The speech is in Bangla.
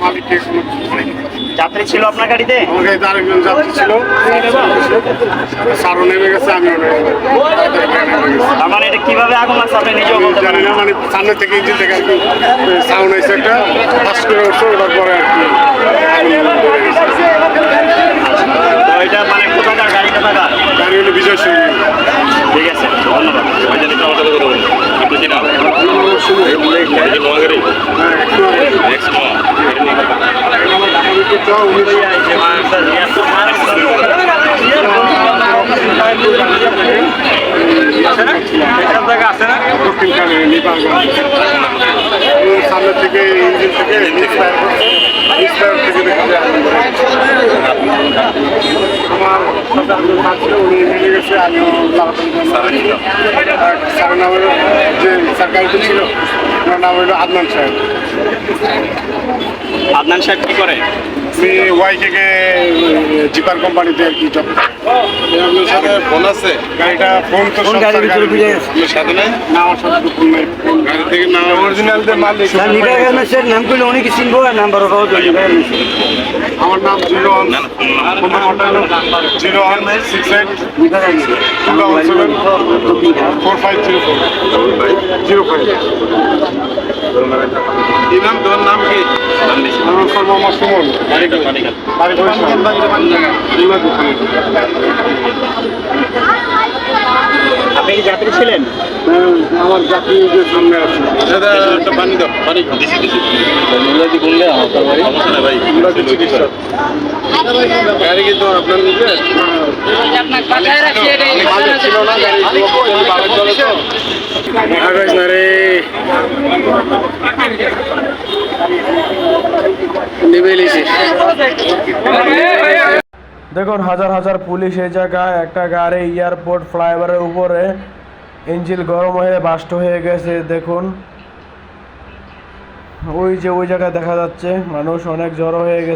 মালিককে কোনো যাত্রী ছিল আপনার গাড়িতে? আমার গাড়িতে আরেকজন যাত্রী ছিল। সারও নেমে গেছে আমিও নেমে তার মানে এটা কীভাবে আগুন লাগছে আপনি নিজেও বলতে জানি না মানে সামনে থেকে ইঞ্জিন থেকে আর কি সাউন্ড হয়েছে একটা ফাঁস করে উঠছে ওটার পরে আর কি। এটা মানে কোথাকার থাকা গাড়ি হলো বিজয় সিং। ঠিক আছে ধন্যবাদ। হ্যাঁ একটু দক্ষিণখানে নিপারগঞ্জ সামনে থেকে ইঞ্জিন থেকে মিসফায়ার করছে মিসফায়ার থেকে দেখা ছিল, উনি স্যারের নাম যে সরকারিতে ছিল নাম হলো আদনান সাহেব। আদনান সাহেব কি করে? আমি ওয়াইকে জিপার কোম্পানিতে আর কি জব আপনার সাথে ফোন আছে? গাড়িটা ফোন তো কোন গাড়ির ভিতরে বুঝে আপনার সাথে নাই? না আমার সাথে ফোন নাই। গাড়ি থেকে না অরিজিনালদের মালিক। না নিকা গার্মেন্টসের নাম করলে অনেক চিনবো আর নাম্বার ওটাও তো নিকা আমার নাম জিরো ওয়ান ফোন নাম্বারটা হলো zero one six eight two double seven four five zero four. Zero five. কি নাম তোর নাম কি? স্যার মোহাম্মদ সুমন বাড়ি আপনি কি যাত্রী ছিলেন? হ্যাঁ, আমার চাকরি যে সামনে আছে। দাদা একটা পানি দাও। পানি দিছি দিছি। ইংরাজি বললে আমার ভাই সমস্যা নাই ভাই। ইংরাজি চিকিৎসা গাড়ি কিন্তু আপনার নিজের। মালিক ছিল না গাড়ি বাবার চলে তো। দেখা গেছে না রে নিবে লিছি দেখুন, হাজার হাজার পুলিশ এই জায়গায়, একটা গাড়ি এয়ারপোর্ট ফ্লাইওভারের উপরে ইঞ্জিল গরম হয়ে, বাস্ট হয়ে গেছে, দেখুন। ওই যে ওই জায়গায় দেখা যাচ্ছে, মানুষ অনেক জড়ো হয়ে গেছে।